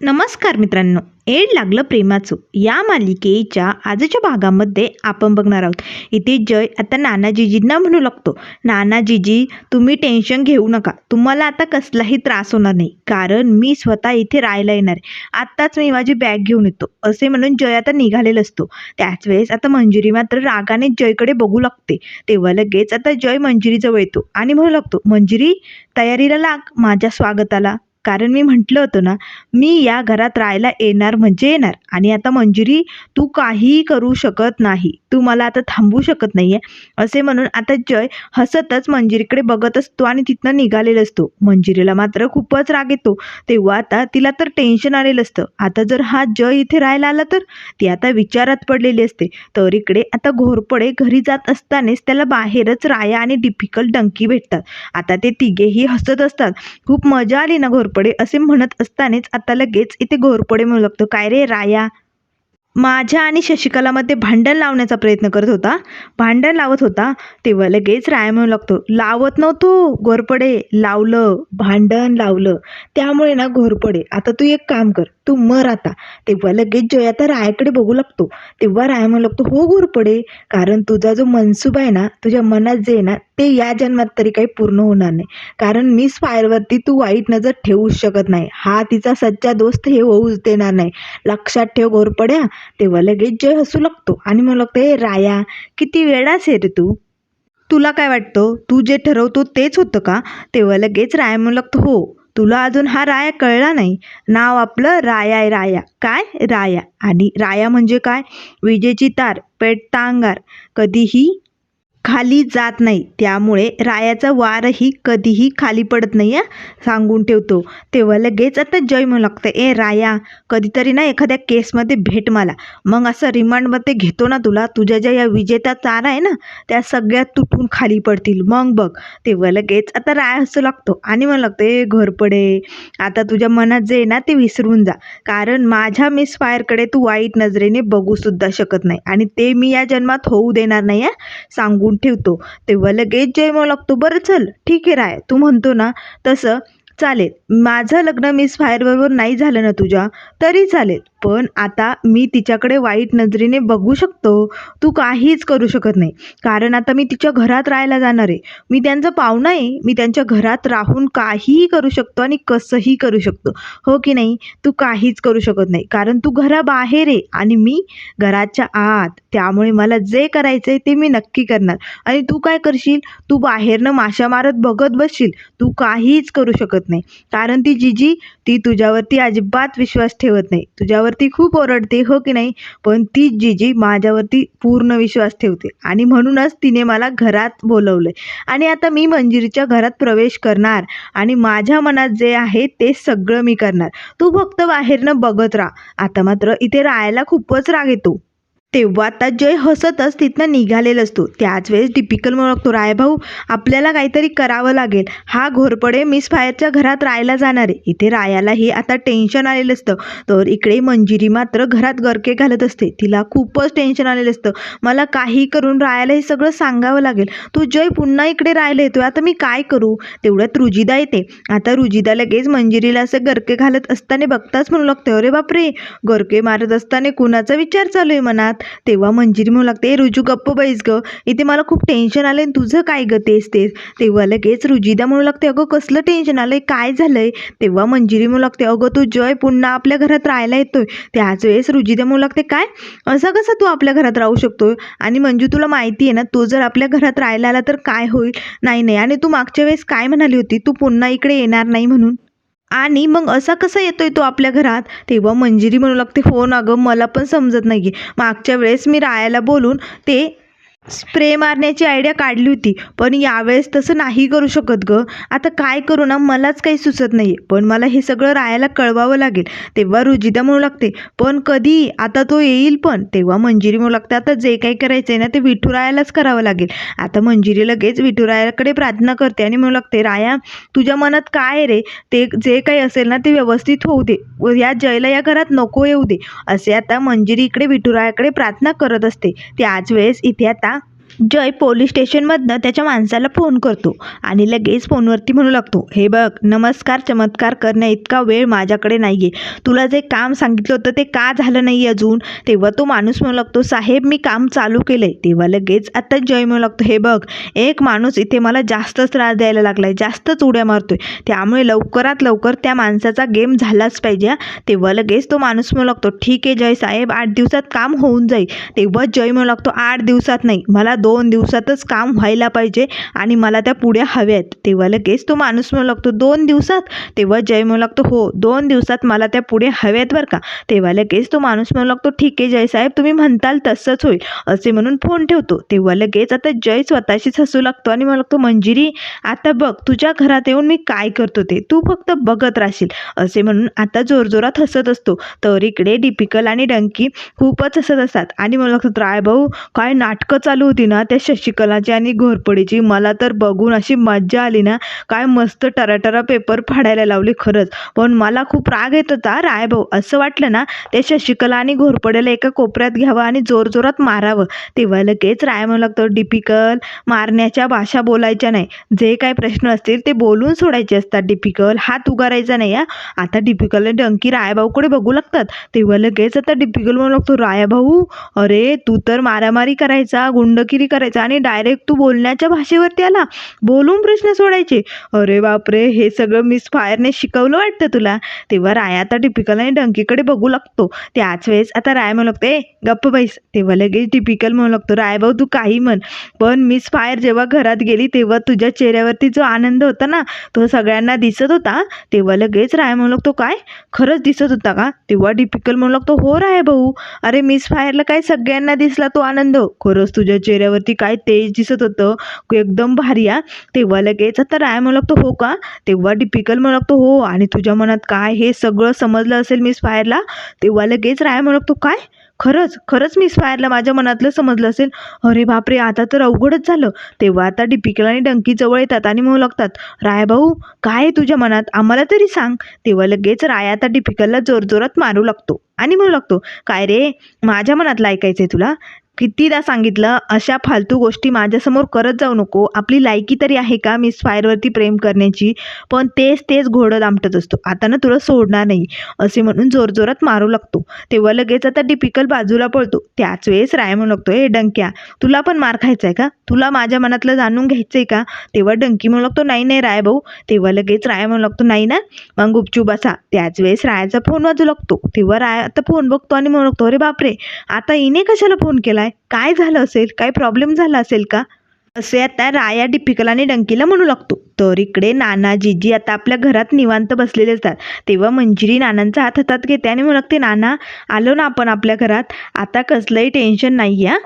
नमस्कार मित्रांनो एड लागलं प्रेमाचं. या मालिकेच्या आजच्या भागामध्ये आपण बघणार आहोत. इथे जय आता नानाजीजींना म्हणू लागतो. नानाजीजी तुम्ही टेन्शन घेऊ नका. तुम्हाला आता कसलाही त्रास होणार नाही. कारण मी स्वतः इथे राहायला येणार आहे. आत्ताच मी माझी बॅग घेऊन येतो. असे म्हणून जय आता निघालेला असतो. त्याच वेळेस आता मंजुरी मात्र रागाने जयकडे बघू लागते. तेव्हा लगेच आता जय मंजुरीजवळ येतो आणि म्हणू लागतो मंजुरी तयारीला लाग. माझ्या स्वागताला. कारण मी म्हटलं होतं ना मी या घरात राहायला येणार म्हणजे येणार. आणि आता मंजिरी तू काहीही करू शकत नाही. तू मला आता थांबवू शकत नाही आहे असे म्हणून आता जय हसतच मंजिरीकडे बघत असतो आणि तिथनं निघालेला असतो. मंजिरीला मात्र खूपच राग येतो. तेव्हा आता तिला तर टेन्शन आलेलं असतं. आता जर हा जय इथे राहायला आला तर? ती आता विचारात पडलेली असते. तर इकडे आता घोरपडे घरी जात असतानाच त्याला बाहेरच राया आणि डिफिकल्ट डंकी भेटतात. आता ते तिघेही हसत असतात. खूप मजा आली ना घोरपडे असे म्हणत असतानाच आता लगेच इथे घोरपडे म्हणू लागतो. काय रे राया? माझ्या आणि शशिकलामध्ये भांडण लावण्याचा प्रयत्न करत होता. भांडण लावत होता तेव्हा लगेच राया म्हणू लागतो. लावत नव्हतो घोरपडे लावलं भांडण लावलं. त्यामुळे ना घोरपडे. आता तू एक काम कर. तू मर आता. तेव्हा लगेच जय आता रायाकडे बघू लागतो. तेव्हा राया म्हणू लागतो हो घोरपडे कारण तुझा जो मनसूब आहे ना तुझ्या मनात जे आहे ना ते या जन्मात तरी काही पूर्ण होणार नाही. कारण मिस फायरवरती तू वाईट नजर ठेवूच शकत नाही. हा तिचा सच्चा दोस्त हे होऊच देणार नाही. लक्षात ठेव घोरपड्या तेव्हा लगेच जय हसू लागतो आणि मला लागतो हे राया किती वेळाच आहे रे तू? तुला काय वाटतं? तू जे ठरवतो तेच होतं का? तेव्हा लगेच राया म्हणू लागतो हो तुला अजून हा राया कळला नाही. नाव आपलं राया आहे राया. काय? राया. आणि राया म्हणजे काय? विजेची तार पेटता अंगार कधीही खाली जात नाही. त्यामुळे रायाचा वारही कधीही खाली पडत नाही आहे सांगून ठेवतो. तेव्हा लगेच आता जय म्हणू लागतं. ए राया कधीतरी ना एखाद्या केसमध्ये भेट मला. मग असं रिमांडमध्ये घेतो ना तुला. तुझ्या ज्या या विजेता चारा आहे ना त्या सगळ्या तुटून खाली पडतील. मग बघ. तेव्हा लगेच आता राया हसू लागतो आणि मला लागतं ए घरपडे आता तुझ्या मनात जे आहे ना ते विसरून जा. कारण माझ्या मिस फायरकडे तू वाईट नजरेने बघूसुद्धा शकत नाही. आणि ते मी या जन्मात होऊ देणार नाही आहे सांगून ठेवतो. तेव्हा लगेच जय लागतो. बरं चल ठीक आहे राय. तू म्हणतो ना तसं चालेल. माझं लग्न मिस फायरबरोबर नाही झालं ना तुझ्या तरी चालेल. पण आता मी तिच्याकडे वाईट नजरेने बघू शकतो. तू काहीच करू शकत नाही. कारण आता मी तिच्या घरात राहायला जाणार आहे. मी त्यांचा पाहुणा आहे. मी त्यांच्या घरात राहून काहीही करू शकतो आणि कसंही करू शकतो. हो की नाही? तू काहीच करू शकत नाही. कारण तू घराबाहेर आहे आणि मी घराच्या आत. त्यामुळे मला जे करायचं आहे ते मी नक्की करणार. आणि तू काय करशील? तू बाहेरनं माशा मारत बघत बसशील. तू काहीच करू शकत नाही. कारण ती जिजी ती तुझ्यावरती अजिबात विश्वास ठेवत नाही. तुझ्यावर ती खूप ओरडते हो की नाही? पण ती जिजी माझ्यावरती पूर्ण विश्वास ठेवते. आणि म्हणूनच तिने मला घरात बोलवलं आणि आता मी मंजिरीच्या घरात प्रवेश करणार आणि माझ्या मनात जे आहे ते सगळं मी करणार. तू फक्त बाहेरनं बघत राहा. आता मात्र इथे राहायला खूपच राग येतो. तेव्हा आता जय हसतच तिथनं निघालेला असतो. त्याच वेळेस टिपिकल म्हणतो राय भाऊ आपल्याला काहीतरी करावं लागेल. हा घोरपडे मिस फायरच्या घरात राहायला जाणार आहे. इथे रायालाही आता टेन्शन आलेलं असतं. तर इकडे मंजिरी मात्र घरात गरके घालत असते. तिला खूपच टेन्शन आलेलं असतं. मला काही करून रायाला हे सगळं सांगावं लागेल. तो जय पुन्हा इकडे राहायला येतोय. आता मी काय करू? तेवढ्यात रुजिदा येते. आता रुजिदा लगेच मंजिरीला असं गरके घालत असताना बघताच म्हणू लागते अरे बापरे! गरके मारत असताना कुणाचा विचार चालू आहे मनात? तेव्हा मंजिरी म्हणू लागते "ए, रुजू गप्प बैस ग. इथे मला खूप टेन्शन आलं आणि तुझं काय ग तेच तेच. तेव्हा लगेच रुजिदा म्हणू लागते अगं कसलं टेन्शन आलंय? काय झालंय? तेव्हा मंजिरी म्हणू लागते अगं तू जय पुन्हा आपल्या घरात राहायला येतोय. त्याच वेळेस रुजिदा म्हणू लागते काय? असं कसं तू आपल्या घरात राहू शकतोय? आणि मंजू तुला माहिती आहे ना तो जर आपल्या घरात राहायला आला तर काय होईल? नाही नाही. आणि तू मागच्या वेळेस काय म्हणाली होती? तू पुन्हा इकडे येणार नाही म्हणून. आणि मग असा कसा येतो आहे तो आपल्या घरात? तेव्हा मंजिरी म्हणू लागते हो ना गं मला पण समजत नाही आहे मागच्या वेळेस मी रायाला बोलून ते स्प्रे मारण्याची आयडिया काढली होती पण यावेळेस तसं नाही करू शकत गं. आता काय करू ना मलाच काही सुचत नाही. पण मला हे सगळं रायाला कळवावं लागेल. तेव्हा रुजिता म्हणू लागते पण कधी? आता तो येईल पण. तेव्हा मंजिरी म्हणू लागते आता जे काही करायचं आहे ना ते विठुरायालाच करावं लागेल. आता मंजिरी लगेच विठुरायाकडे प्रार्थना करते आणि म्हणू लागते राया तुझ्या मनात काय आहे रे? ते जे काही असेल ना ते व्यवस्थित होऊ दे. व या जयला या घरात नको येऊ दे. असे आता मंजिरी इकडे विठुरायाकडे प्रार्थना करत असते. त्याच वेळेस इथे आता जय पोलीस स्टेशनमधनं त्याच्या माणसाला फोन करतो आणि लगेच फोनवरती म्हणू लागतो हे बघ नमस्कार चमत्कार करण्या इतका वेळ माझ्याकडे नाही आहे तुला जे काम सांगितलं होतं ते का झालं नाही अजून? तेव्हा तो माणूस म्हणू लागतो साहेब मी काम चालू केलं आहे तेव्हा लगेच आत्ता जय म्हणू लागतो हे बघ एक माणूस इथे मला जास्तच त्रास द्यायला लागला आहे जास्तच उड्या मारतोय. त्यामुळे लवकरात लवकर त्या माणसाचा गेम झालाच पाहिजे हा. तेव्हा लगेच तो माणूस म्हणू लागतो ठीक आहे जय साहेब आठ दिवसात काम होऊन जाईल. तेव्हा जय म्हणू लागतो आठ दिवसात नाही मला दोन दिवसातच काम व्हायला पाहिजे आणि मला त्या पुढ्या हव्या आहेत. तेव्हा लगेच तो माणूस म्हणू लागतो दोन दिवसात? तेव्हा जय म्हणू लागतो हो दोन दिवसात मला त्या पुढे हव्या आहेत बरं का. तेव्हा लगेच तो माणूस म्हणू लागतो ठीक आहे जय साहेब तुम्ही म्हणताल तसंच होईल. असे म्हणून फोन ठेवतो. तेव्हा लगेच आता जय स्वतःशीच हसू लागतो आणि म्हणू लागतो मंजिरी आता बघ तुझ्या घरात येऊन मी काय करतो ते? तू फक्त बघत राहशील. असे म्हणून आता जोरजोरात हसत असतो. तर इकडे डिपिकल आणि डंकी खूपच हसत असतात आणि मला लागतो राय भाऊ काय नाटकं चालू होती ना? त्या शशिकलाची आणि घोरपडीची. मला तर बघून अशी मज्जा आली ना. काय मस्त टराटरा पेपर फाडायला लावले खरंच. पण मला खूप राग येत होता. राय भाऊ असं वाटलं ना त्या शशिकला आणि घोरपड्याला एका कोपऱ्यात घ्यावं आणि जोरजोरात मारावं. तेव्हा लगेच राय म्हणू लागतो डिपिकल मारण्याच्या भाषा बोलायच्या नाही. जे काही प्रश्न असतील ते बोलून सोडायचे असतात डिपिकल. हात उगारायचा नाही या आता डिपिकल डंकी रायाभाऊकडे बघू लागतात. तेव्हा लगेच आता डिपिकल म्हणू लागतो रायाभाऊ अरे तू तर मारामारी करायचा गुंडगिरी करायचा? आणि डायरेक्ट तू बोलण्याच्या भाषेवरती आला. बोलून प्रश्न सोडायचे. अरे बापरे हे सगळं मिस फायरने शिकवलं वाटतं तुला? तेव्हा राया आता टिपिकल आणि डंकीकडे बघू लागतो. त्याच वेळेस आता राय म्हणू लागतो ए गप्प बैस. तेव्हा लगेच टिपिकल म्हणू लागतो राय भाऊ तू काही म्हण. पण मिस फायर जेव्हा घरात गेली तेव्हा तुझ्या चेहऱ्यावरती जो आनंद होता ना तो सगळ्यांना दिसत होता. तेव्हा लगेच राय म्हणू लागतो काय? खरंच दिसत होता का? तेव्हा डिपिकल म्हणू लागतो हो राय भाऊ. अरे मिस फायरला काय सगळ्यांना दिसला तो आनंद? खरंच तुझ्या चेहऱ्यावर चेहऱ्यावरती काय तेज दिसत होतं एकदम भारी हा. तेव्हा लगेच आता राय म्हणू लागतो हो का? तेव्हा डिपिकल म्हणू लागतो हो. आणि तुझ्या मनात काय हे सगळं समजलं असेल मिस फायरला तेव्हा लगेच राय म्हणू लागतो काय? खरंच खरंच मिस फायरला माझ्या मनातलं समजलं असेल? अरे बापरे आता तर अवघडच झालं. तेव्हा आता डिपिकल आणि डंकी जवळ येतात आणि म्हणू लागतात राय भाऊ काय आहे तुझ्या मनात? आम्हाला तरी सांग. तेव्हा लगेच राय आता डिपिकलला जोरजोरात मारू लागतो आणि म्हणू लागतो काय रे? माझ्या मनातलं ऐकायचं आहे तुला? कितीदा सांगितलं अशा फालतू गोष्टी माझ्यासमोर करत जाऊ नको. आपली लायकी तरी आहे का मिस फायरवरती प्रेम करण्याची? पण तेच तेच घोडं दामटत असतो. आता ना तुला सोडणार नाही असे म्हणून जोरजोरात मारू लागतो. तेव्हा लगेच आता डिपिकल बाजूला पळतो. त्याच वेळेस राय म्हणू लागतो हे डंक्या तुला पण मार खायचा आहे का? तुला माझ्या मनातलं जाणून घ्यायचं आहे का? तेव्हा डंकी म्हणू लागतो नाही नाही राय भाऊ. तेव्हा लगेच राय म्हणू लागतो नाही ना मग गुपचूप असा त्याच वेळेस रायाचा फोन वाजू लागतो. तेव्हा राय आता फोन बघतो आणि म्हणू लागतो अरे बापरे आता हिने कशाला फोन केला केलाय काय झालं असेल? काय प्रॉब्लेम झाला असेल का? असे आता राया डिपिकल आणि डंकीला म्हणू लागतो. तर इकडे नाना जीजी आता आपल्या घरात निवांत बसलेले असतात. तेव्हा मंजिरी नानांचा हात हातात घेते आणि म्हणू लागते नाना आलो ना आपण आपल्या घरात. आता कसलंही टेन्शन नाही आहे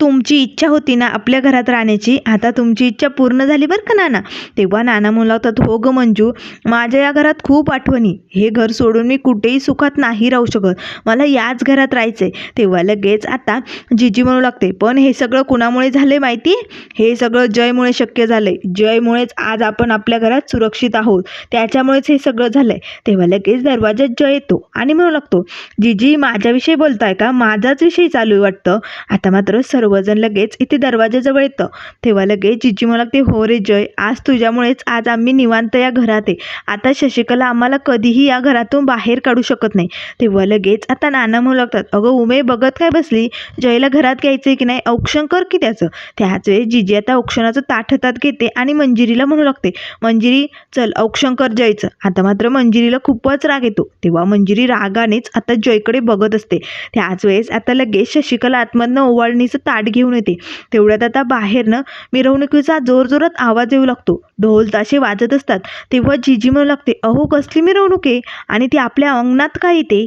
तुमची इच्छा होती ना आपल्या घरात राहण्याची? आता तुमची इच्छा पूर्ण झाली बरं का नाना? तेव्हा नाना म्हणू लागतात हो गं मंजू माझ्या या घरात खूप आठवणी. हे घर सोडून मी कुठेही सुखात नाही राहू शकत. मला याच घरात राहायचं आहे तेव्हा लगेच आता जिजी म्हणू लागते पण हे सगळं कुणामुळे झाले माहिती हे सगळं जयमुळे शक्य झालं आहे जयमुळेच आज आपण आपल्या घरात सुरक्षित आहोत. त्याच्यामुळेच हे सगळं झालं आहे तेव्हा लगेच दरवाजात जय येतो आणि म्हणू लागतो जिजी माझ्याविषयी बोलताय का? माझाच विषय चालू आहे वाटतं. आता मात्र सर्व सर्वजण लगेच इथे दरवाजाजवळ येतं. तेव्हा लगेच जिजी मला ते हो रे जय आज तुझ्यामुळेच आज आम्ही निवांत या घरात आहे. आता शशिकला आम्हाला कधीही या घरातून बाहेर काढू शकत नाही. तेव्हा लगेच आता नाना म्हणू लागतात अगं उमे बघत काय बसली? जयला घरात घ्यायचं की नाही? औक्षण कर की त्याचं? त्याच वेळेस जिजी आता औक्षणाचं ताठ हातात घेते आणि मंजिरीला म्हणू लागते मंजिरी चल औक्षण कर जयचं. आता मात्र मंजिरीला खूपच राग येतो. तेव्हा मंजिरी रागानेच आता जयकडे बघत असते. त्याच वेळेस आता लगेच शशिकला आतमधनं ओवाळणीचं ताट घेऊन येते. तेवढ्यात आता बाहेरनं मिरवणुकीचा जोरजोरात आवाज येऊ लागतो. ढोल ताशे वाजत असतात. तेव्हा जिजी म्हणू लागते अहो कसली मिरवणूक आहे? आणि ती आपल्या अंगणात का येते?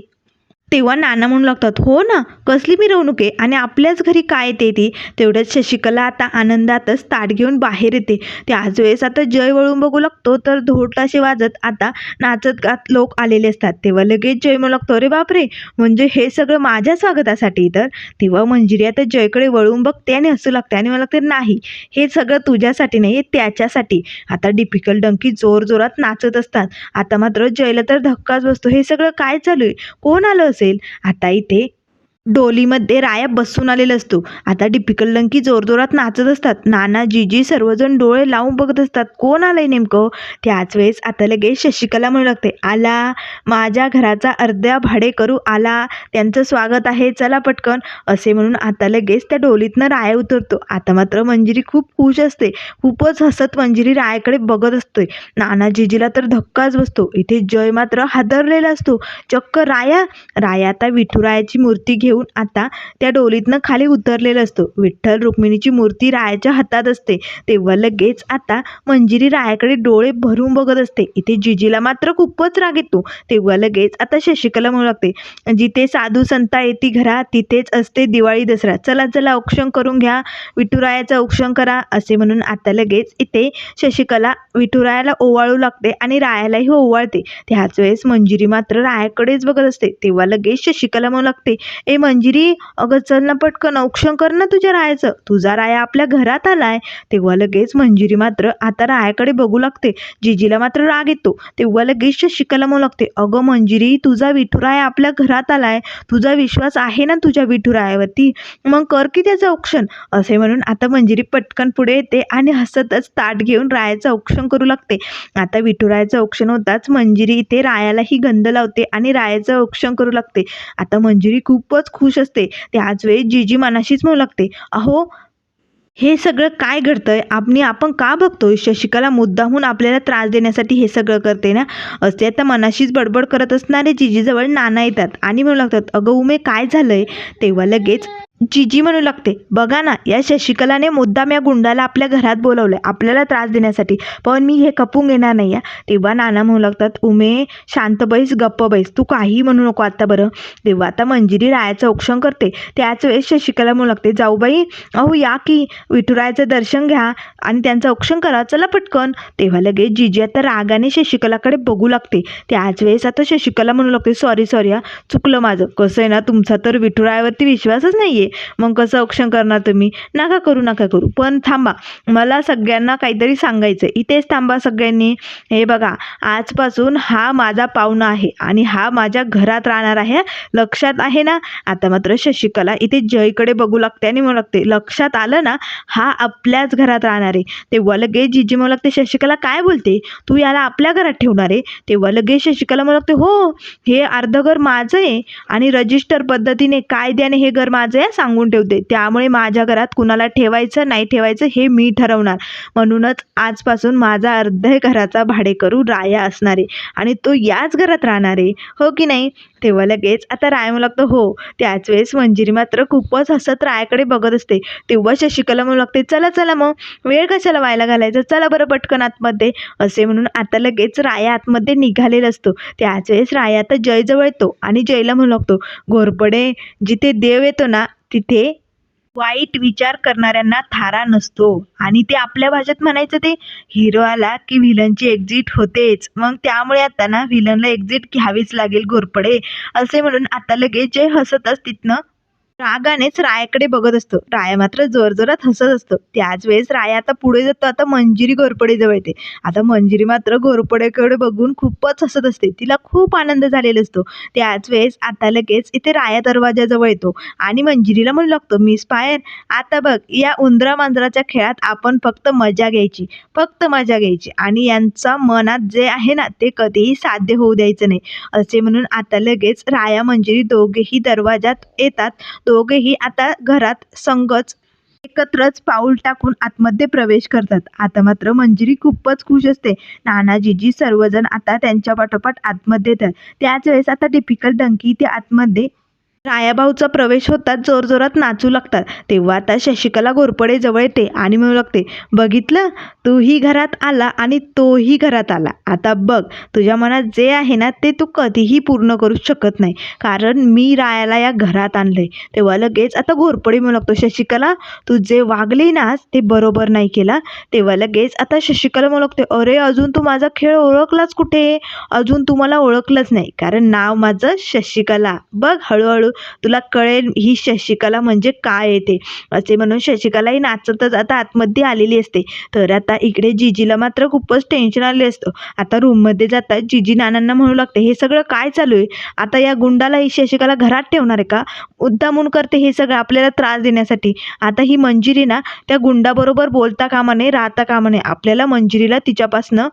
तेव्हा नाना म्हणू लागतात हो ना कसली मिरवणूक आहे? आणि आपल्याच घरी काय येते ती? तेवढ्याच शशिकला आता आनंदातच ताट घेऊन बाहेर येते. त्याच वेळेस आता जय वळून बघू लागतो तर धोटाशे वाजत आता नाचत गात लोक आलेले असतात. तेव्हा लगेच जय म्हणू लागतो अरे बापरे म्हणजे हे सगळं माझ्या स्वागतासाठी? तर तेव्हा मंजिरी आता जयकडे वळून बघते आणि हसू लागते. आणि मला लागते नाही हे सगळं तुझ्यासाठी नाही हे त्याच्यासाठी. आता डिपिकल डंकी जोर जोरात नाचत असतात. आता मात्र जयला तर धक्काच बसतो. हे सगळं काय चालू आहे? कोण आलं असेल. आता इथे डोलीमध्ये राया बसून आलेला असतो. आता डिपिकल लंकी जोरजोरात नाचत असतात. नाना जीजी सर्वजण डोळे लावून बघत असतात. कोण आलंय नेमकं? त्याच वेळेस आता लगेच शशिकला म्हणू लागते. आला माझ्या घराचा अर्ध्या भाडे करू. आला त्यांचं स्वागत आहे. चला पटकन. असे म्हणून आता लगेच त्या डोलीतनं राया उतरतो. आता मात्र मंजिरी खूप खुश असते. खूपच हसत मंजिरी रायाकडे बघत असते नाना जीजीला तर धक्काच बसतो. इथे जय मात्र हादरलेला असतो. चक्क राया. राया आता विठुरायाची मूर्ती घेऊन आता त्या डोलीतनं खाली उतरलेला असतो. विठ्ठल रुक्मिणीची मूर्ती रायाच्या हातात असते. तेव्हा लगेच आता मंजिरी रायाकडे डोळे भरून बघत असते. इथे जिजीला मात्र खूपच राग येतो. तेव्हा लगेच आता शशिकला म्हणू लागते जिथे साधू संता येते घरा तिथेच असते दिवाळी दसरा. चला चला औक्षण करून घ्या. विठुरायाचं औक्षण करा असे म्हणून आता लगेच इथे शशिकला विठुरायाला ओवाळू लागते आणि रायालाही ओवाळते. त्याच वेळेस मंजिरी मात्र रायाकडेच बघत असते. तेव्हा लगेच शशिकला म्हणू लागते ए मंजिरी अगं चल ना पटकन औक्षण कर ना तुझ्या रायाचं. तुझा राया आपल्या घरात आलाय. तेव्हा लगेच मंजिरी मात्र आता रायाकडे बघू लागते. जिजीला मात्र राग येतो. तेव्हा लगेच शिकायला म्हणू लागते अगं मंजिरी तुझा विठुराय आपल्या घरात आलाय. तुझा विश्वास आहे ना तुझ्या विठुरायावरती मग कर की त्याचं औक्षण. असे म्हणून आता मंजिरी पटकन पुढे येते आणि हसतच ताट घेऊन रायाचं औक्षण करू लागते. आता विठुरायाचं औक्षण होताच मंजिरी इथे रायालाही गंध लावते आणि रायाचं औक्षण करू लागते. आता मंजिरी खूपच खुश असते. त्याच वेळी जीजी मनाशीच म्हणू लागते अहो हे सगळं काय घडतंय? आपणी आपण का बघतोय? शशिकला मुद्दाहून आपल्याला त्रास देण्यासाठी हे सगळं करते ना? असे आता मनाशीच बडबड करत असणारे जिजीजवळ नाना येतात आणि म्हणू लागतात अगं उमे काय झालंय? तेव्हा लगेच जिजी म्हणू लागते बघा ना या शशिकलाने मुद्दाम या गुंडाला आपल्या घरात बोलवलंय आपल्याला त्रास देण्यासाठी. पण मी हे खपून घेणार नाही आहे तेव्हा नाना म्हणू लागतात उमे शांत बैस गप्प बैस तू काही म्हणू नको आता बरं. तेव्हा आता मंजिरी रायाचं औक्षण करते त्याच वेळेस शशिकला म्हणू लागते जाऊ बाई अहो या की विठुरायाचं दर्शन घ्या आणि त्यांचं औक्षण करा चला पटकन. तेव्हा लगेच जिजी आता रागाने शशिकलाकडे बघू लागते त्याच वेळेस आता शशिकला म्हणू लागते सॉरी सॉरी हा चुकलं माझं. कसं आहे ना तुमचा तर विठुरायावरती विश्वासच नाही आहे मग कसं औक्षण करणार तुम्ही? नका करू नका करू. पण थांबा. मला सगळ्यांना काहीतरी सांगायचं आहे इथेच थांबा सगळ्यांनी. हे बघा आजपासून हा माझा पाहुणा आहे आणि हा माझ्या घरात राहणार आहे. लक्षात आहे ना? आता मात्र शशिकला इथे जयकडे बघू लागते आणि म्हणू लागते लक्षात आलं ना? हा आपल्याच घरात राहणार आहे. तेव्हा लगेच जिजी म्हणू लागते शशिकला काय बोलते? तू याला आपल्या घरात ठेवणार आहे? तेव्हा लगेच शशिकला म्हणू लागते हो हे अर्ध घर माझं आहे आणि रजिस्टर पद्धतीने कायद्याने हे घर माझं आहे सांगून ठेवते. त्यामुळे माझ्या घरात कुणाला ठेवायचं नाही ठेवायचं हे मी ठरवणार. म्हणूनच आजपासून माझा अर्ध घराचा भाडेकरू राया असणार आहे आणि तो याच घरात राहणार. आहे हो की नाही? तेव्हा लगेच आता राय म्हणू लागतो. हो त्याच वेळेस मंजिरी मात्र खूपच हसत रायाकडे बघत असते. तेव्हा शशिकला म्हणू लागते चला चला मग वेळ कशाला व्हायला घालायचा? चला बरं पटकन आतमध्ये. असे म्हणून आता लगेच राया आतमध्ये निघालेला असतो. त्याच वेळेस राया आता जयजवळ येतो आणि जयला म्हणू लागतो घोरपडे जिथे देव येतो ना तिथे वाईट विचार करणाऱ्यांना थारा नसतो. आणि ते आपल्या भाषेत म्हणायचं ते हिरो आला की व्हिलनची एक्झिट होतेच. मग त्यामुळे आता ना व्हिलनला एक्झिट घ्यावीच लागेल घोरपडे. असे म्हणून आता लगेच जय हसतच तिथनं रागानेच रायाकडे बघत असतो. राया मात्र जोरजोरात हसत असतो. त्याच वेळेस राया आता पुढे जातो. आता मंजिरी घोरपडे जवळ येते. आता मंजिरी मात्र घोरपडेकडे बघून खूपच हसत असते. तिला खूप आनंद झालेला असतो. त्याच वेळेस आता लगेच इथे राया दरवाजाजवळ येतो आणि मंजिरीला म्हणू लागतो मिस पायर आता बघ या उंदरा मांजराच्या खेळात आपण फक्त मजा घ्यायची. फक्त मजा घ्यायची. आणि यांचा मनात जे आहे ना ते कधीही साध्य होऊ द्यायचं नाही. असे म्हणून आता लगेच राया मंजिरी दोघेही दरवाजात येतात. दोघेही आता घरात संगच एकत्रच पाऊल टाकून आतमध्ये प्रवेश करतात. आता मात्र मंजिरी खूपच खुश असते. नानाजीजी सर्वजण आता त्यांच्या पाठोपाठ आतमध्ये येतात. त्याच वेळेस आता टिपिकल डंकी ते आतमध्ये रायाभाऊचा प्रवेश होताच जोरजोरात नाचू लागतात. तेव्हा आता शशिकला घोरपडे जवळ येते आणि म्हणू लागते बघितलं? तूही घरात आला आणि तोही घरात आला. आता बघ तुझ्या मनात जे आहे ना ते तू कधीही पूर्ण करू शकत नाही. कारण मी रायाला या घरात आणलंय. तेव्हा लगेच आता घोरपडे म्हणू लागतो शशिकला तू जे वागली ना ते बरोबर नाही केला. तेव्हा लगेच आता शशिकला म्हणू लागते अरे अजून तू माझा खेळ ओळखलाच कुठे? अजून तू मला ओळखलंच नाही. कारण नाव माझं शशिकला. बघ हळूहळू तुला कळेल ही शशिकला म्हणजे काय येते असे म्हणून शशिकला ही नाचतच आता आतमध्ये आलेली असते. तर आता इकडे जिजीला मात्र खूपच टेन्शन आले असतं. आता रूममध्ये जातात जिजी नानांना म्हणू लागते हे सगळं काय चालू आहे? आता या गुंडाला ही शशिकला घरात ठेवणार आहे का? उद्दामून करते हे सगळं आपल्याला त्रास देण्यासाठी. आता ही मंजिरी ना त्या गुंडाबरोबर बोलता कामा नये राहता कामा नये. आपल्याला मंजिरीला तिच्यापासनं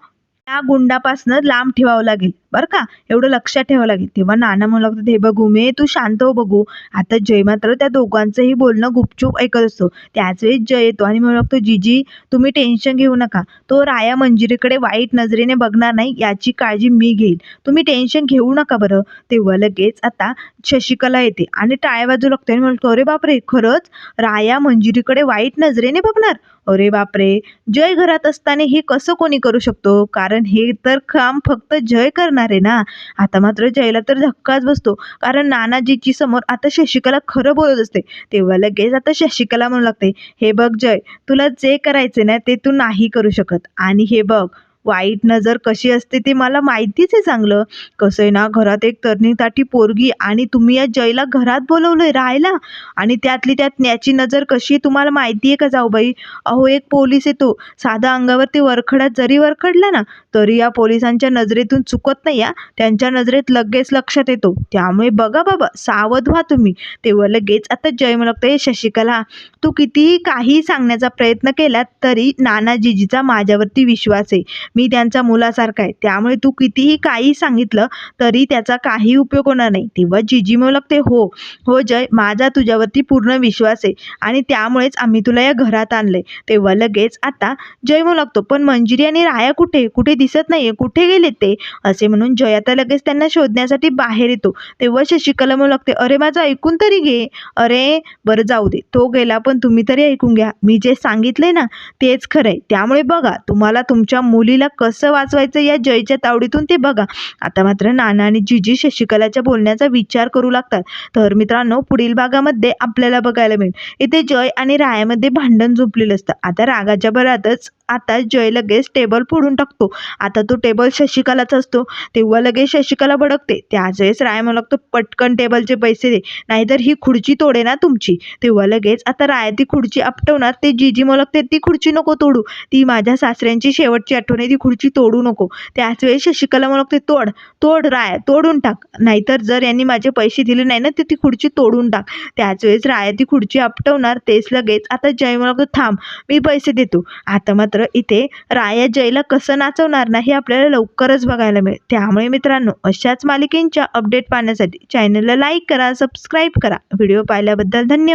त्या गुंडापासनं लांब ठेवावं लागेल. बरं का? एवढं लक्षात ठेवावं लागेल. तेव्हा नाना म्हणू लागतात हे बघू मे तू शांत हो बघू. आता जय मात्र त्या दोघांचंही बोलणं गुपचूप ऐकत असतो. त्याच वेळेस जय येतो आणि म्हणू लागतो जीजी तुम्ही टेन्शन घेऊ नका. तो राया मंजिरीकडे वाईट नजरेने बघणार नाही याची काळजी मी घेईल. तुम्ही टेन्शन घेऊ नका बरं. तेव्हा लगेच आता शशिकला येते आणि टाळ्या बाजू लागते आणि म्हणतो अरे बापरे खरंच? राया मंजिरीकडे वाईट नजरेने बघणार? अरे बापरे. जय घरात असताना हे कसं कोणी करू शकतो? कारण हे तर काम फक्त जय करणार आहे ना. आता मात्र जयला तर धक्काच बसतो. कारण नानाजीची समोर आता शशिकला खरं बोलत असते. तेव्हा लगेच आता शशिकला म्हणू लागते हे बघ जय तुला जे करायचे ना ते तू नाही करू शकत. आणि हे बघ वाईट नजर कशी असते ते मला माहितीच आहे चांगलं. कसं आहे ना घरात एक तरणीताठी पोरगी आणि तुम्ही या जयला घरात बोलवलंय राहायला? आणि त्यातली त्यात याची नजर कशी आहे तुम्हाला माहिती आहे का जाऊबाई? अहो एक पोलीस येतो साधा अंगावरती वरखडात जरी वरखडला ना तरी या पोलिसांच्या नजरेतून चुकत नाही या त्यांच्या नजरेत लगेच लक्षात येतो. त्यामुळे बघा बाबा सावध व्हा तुम्ही. तेव्हा लगेच आता जय म्हणतो शशिकला तू कितीही काही सांगण्याचा प्रयत्न केला तरी नानाजीजीचा माझ्यावरती विश्वास आहे. मी त्यांच्या मुलासारखा आहे. त्यामुळे तू कितीही काही सांगितलं तरी त्याचा काही उपयोग होणार नाही. तेव्हा जिजी म्हणू लागते हो हो जय माझा तुझ्यावरती पूर्ण विश्वास आहे. आणि त्यामुळेच आम्ही तुला या घरात आणलंय. तेव्हा लगेच आता जय म्हणू लागतो पण मंजिरी आणि राया कुठे? कुठे दिसत नाहीये. कुठे गेले ते? असे म्हणून जय आता लगेच त्यांना शोधण्यासाठी बाहेर येतो. तेव्हा शशिकला म्हणू लागते अरे माझं ऐकून तरी घे. अरे बरं जाऊ दे. तो गेला पण तुम्ही तरी ऐकून घ्या. मी जे सांगितले ना तेच खरंय. त्यामुळे बघा तुम्हाला तुमच्या मुली मुलीला कसं वाचवायचं या जयच्या तावडीतून ते बघा. आता मात्र नाना आणि जिजी शशिकलाच्या बोलण्याचा विचार करू लागतात. तर मित्रांनो पुढील भागामध्ये आपल्याला बघायला मिळेल. इथे जय आणि रायामध्ये भांडण झोपलेलं असतं. आता रागाच्या भरातच आता जय लगेच टेबल फोडून टाकतो. आता तो टेबल शशिकलाचा असतो. तेव्हा लगेच शशिकला भडकते. त्याच वेळेस राय म्हणू लागतो पटकन टेबलचे पैसे दे. नाहीतर ही खुर्ची तोडे ना तुमची. तेव्हा लगेच आता राय ती खुर्ची आपटवणार. ते जीजी म्हणू लागते ती खुर्ची नको तोडू. ती माझ्या सासऱ्यांची शेवटची आठवण आहे. ती खुर्ची तोडू नको. त्याच वेळेस शशिकला म्हणू लागते तोड तोड राय तोडून टाक. नाहीतर जर यांनी माझे पैसे दिले नाही ना तर ती खुर्ची तोडून टाक. त्याच वेळेस राया ती खुर्ची आपटवणार. तेच लगेच आता जय म्हणू लागतो थांब मी पैसे देतो. आता मात्र मात्र इथे राया जयला कसं नाचवणार ना हे आपल्याला लवकरच बघायला मिळेल. त्यामुळे मित्रांनो अशाच मालिकेंच्या अपडेट पाहण्यासाठी चॅनलला लाईक करा सबस्क्राईब करा. व्हिडिओ पाहिल्याबद्दल धन्यवाद.